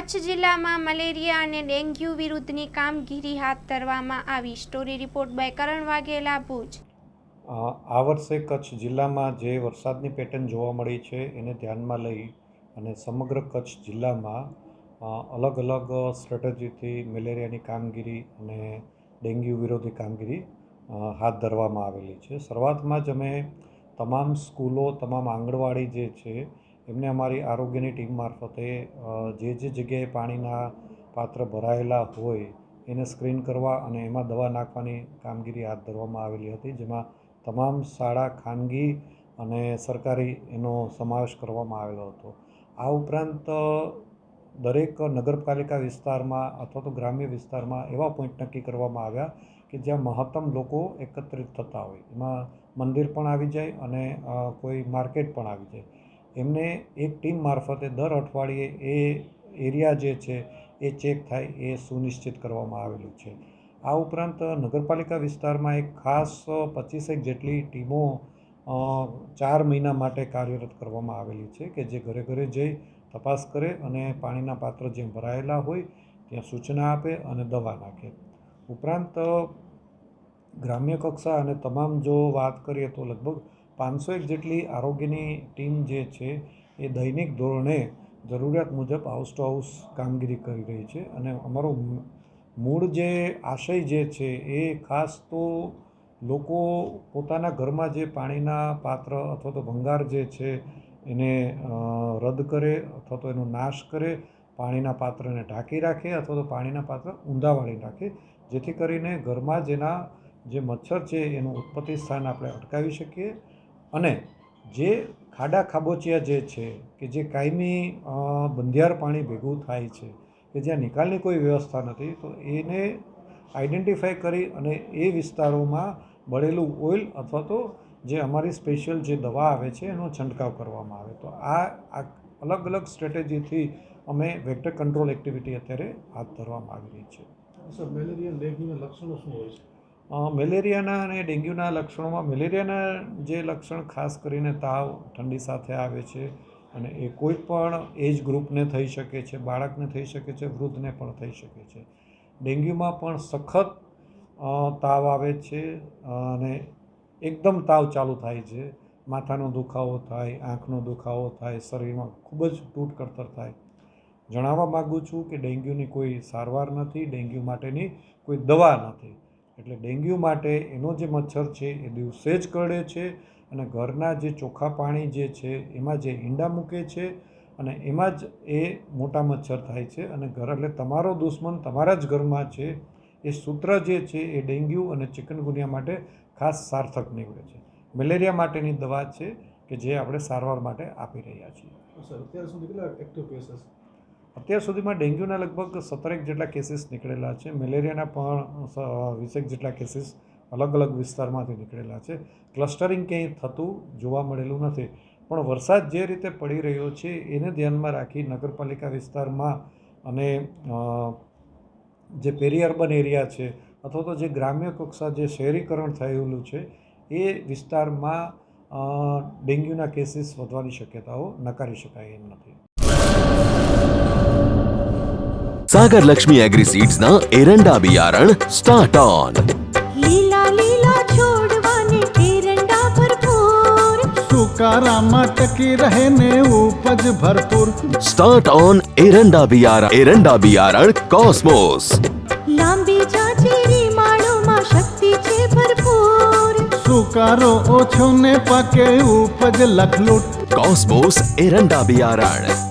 કચ્છ જિલ્લામાં મલેરિયા અને ડેન્ગ્યુ વિરુદ્ધની કામગીરી હાથ ધરવામાં આવી. Story report by Karan Vaghela, Bhuj. આ વર્ષે કચ્છ જિલ્લામાં જે વરસાદની પેટર્ન જોવા મળી છે, એને ધ્યાનમાં લઈ અને સમગ્ર કચ્છ જિલ્લામાં અલગ અલગ સ્ટ્રેટેજીથી મેલેરિયાની કામગીરી અને ડેન્ગ્યુ વિરોધી કામગીરી હાથ ધરવામાં આવેલી છે. શરૂઆતમાં જ અમે તમામ સ્કૂલો, તમામ આંગણવાડી જે છે એમને અમારી આરોગ્યની ટીમ મારફતે જે જે જગ્યાએ પાણીના પાત્ર ભરાયેલા હોય એને સ્ક્રીન કરવા અને એમાં દવા નાખવાની કામગીરી હાથ ધરવામાં આવેલી હતી, જેમાં તમામ શાળા, ખાનગી અને સરકારી એનો સમાવેશ કરવામાં આવેલો હતો. આ ઉપરાંત દરેક નગરપાલિકા વિસ્તારમાં અથવા તો ગ્રામ્ય વિસ્તારમાં એવા પોઈન્ટ નક્કી કરવામાં આવ્યા કે જ્યાં મહત્તમ લોકો એકત્રિત થતા હોય. એમાં મંદિર પણ આવી જાય અને કોઈ માર્કેટ પણ આવી જાય. એમને એક ટીમ મારફતે દર અઠવાડિયે એ એરિયા જે છે, એ ચેક થાય, એ સુનિશ્ચિત કરવામાં આવેલું છે. આ ઉપરાંત નગરપાલિકા વિસ્તારમાં એક ખાસ પચીસેક જેટલી ટીમો ચાર મહિના માટે કાર્યરત કરવામાં આવેલી છે કે જે ઘરે ઘરે જઈ તપાસ કરે અને પાણીના પાત્ર જે ભરાયેલા હોય ત્યાં સૂચના આપે અને દવા નાખે. ઉપરાંત ગ્રામ્ય કક્ષા અને તમામ જો વાત કરીએ તો લગભગ પાંચસો એક જેટલી આરોગ્યની ટીમ જે છે, એ દૈનિક ધોરણે જરૂરિયાત મુજબ હાઉસ ટુ હાઉસ કામગીરી કરી રહી છે અને અમારો મૂળ જે આશય જે છે, એ ખાસ તો લોકો પોતાના ઘરમાં જે પાણીના પાત્ર અથવા તો ભંગાર જે છે, એને રદ કરે અથવા તો એનો નાશ કરે, પાણીના પાત્રને ઢાંકી રાખે અથવા તો પાણીના પાત્ર ઊંધા વાળી રાખે જેથી કરીને ઘરમાં જેના જે મચ્છર છે, એનું ઉત્પત્તિ સ્થાન આપણે અટકાવી શકીએ અને જે ખાડા ખાબોચિયા જે છે, કે જે કાયમી બંધિયાર પાણી ભેગું થાય છે, કે જ્યાં નિકાલની કોઈ વ્યવસ્થા નથી, તો એને આઈડેન્ટિફાય કરી અને એ વિસ્તારોમાં બળેલું ઓઇલ અથવા તો જે અમારી સ્પેશિયલ જે દવા આવે છે, એનો છંટકાવ કરવામાં આવે. તો આ અલગ અલગ સ્ટ્રેટેજીથી અમે વેક્ટર કંટ્રોલ એક્ટિવિટી અત્યારે હાથ ધરવામાં આવી રહી છે. સર, મેલેરિયા ડેન્ગ્યુના લક્ષણો શું હોય છે? મેલેરિયાના અને ડેન્ગ્યુના લક્ષણોમાં મેલેરિયાના જે લક્ષણ, ખાસ કરીને તાવ ઠંડી સાથે આવે છે અને એ કોઈ પણ એજ ગ્રુપને થઈ શકે છે, બાળકને થઈ શકે છે, વૃદ્ધને પણ થઈ શકે છે. ડેન્ગ્યુમાં પણ સખત તાવ આવે છે અને એકદમ તાવ ચાલુ થાય છે. માથાનો દુખાવો થાય, આંખનો દુખાવો થાય, શરીરમાં ખૂબ જ તૂટ કળતર થાય. જણાવવા માગું છું કે ડેન્ગ્યુની કોઈ સારવાર નથી, ડેન્ગ્યુ માટેની કોઈ દવા નથી. એટલે ડેન્ગ્યુ માટે એનો જે મચ્છર છે એ દિવસે જ કરડે છે અને ઘરના જે ચોખ્ખા પાણી જે છે એમાં જે ઈંડા મૂકે છે અને એમાં જ એ મોટા મચ્છર થાય છે અને ઘર એટલે તમારો દુશ્મન તમારા જ ઘરમાં છે એ સૂત્ર જે છે એ ડેન્ગ્યુ અને ચિકનગુનિયા માટે ખાસ સાર્થક નીવડે છે. મેલેરિયા માટેની દવા છે કે જે આપણે સારવાર માટે આપી રહ્યા છીએ. સર, અત્યાર સુધી કેટલા એક્ટિવ કેસીસ અત્યાર સુધીમાં ડેન્ગ્યુના લગભગ સત્તરેક જેટલા કેસીસ નીકળેલા છે. મેલેરિયાના પણ વીસેક જેટલા કેસીસ અલગ અલગ વિસ્તારમાંથી નીકળેલા છે. ક્લસ્ટરિંગ ક્યાંય થતું જોવા મળેલું નથી. પણ વરસાદ જે રીતે પડી રહ્યો છે એને ધ્યાનમાં રાખી નગરપાલિકા વિસ્તારમાં અને જે પેરી અર્બન એરિયા છે અથવા તો જે ગ્રામ્ય કક્ષા જે શહેરીકરણ થયેલું છે એ વિસ્તારમાં ડેન્ગ્યુના કેસીસ વધવાની શક્યતાઓ નકારી શકાય એમ નથી. सागर लक्ष्मी एग्रीसीड्स ना एरंडा बियारण स्टार्ट ऑन લીલા લીલા છોડવાને એરંડા ભરપૂર સુકારામાં ટકી રહે ને ઉપજ ભરપૂર स्टार्ट ऑन एरंडा बियारण एरंडा बियारण कॉस्मोस લાંબી જાચેરી માળોમાં શક્તિ છે ભરપૂર સુકારો ઓછો ને પાકે ઉપજ લખલૂટ कॉस्मोस एरंडा बियारण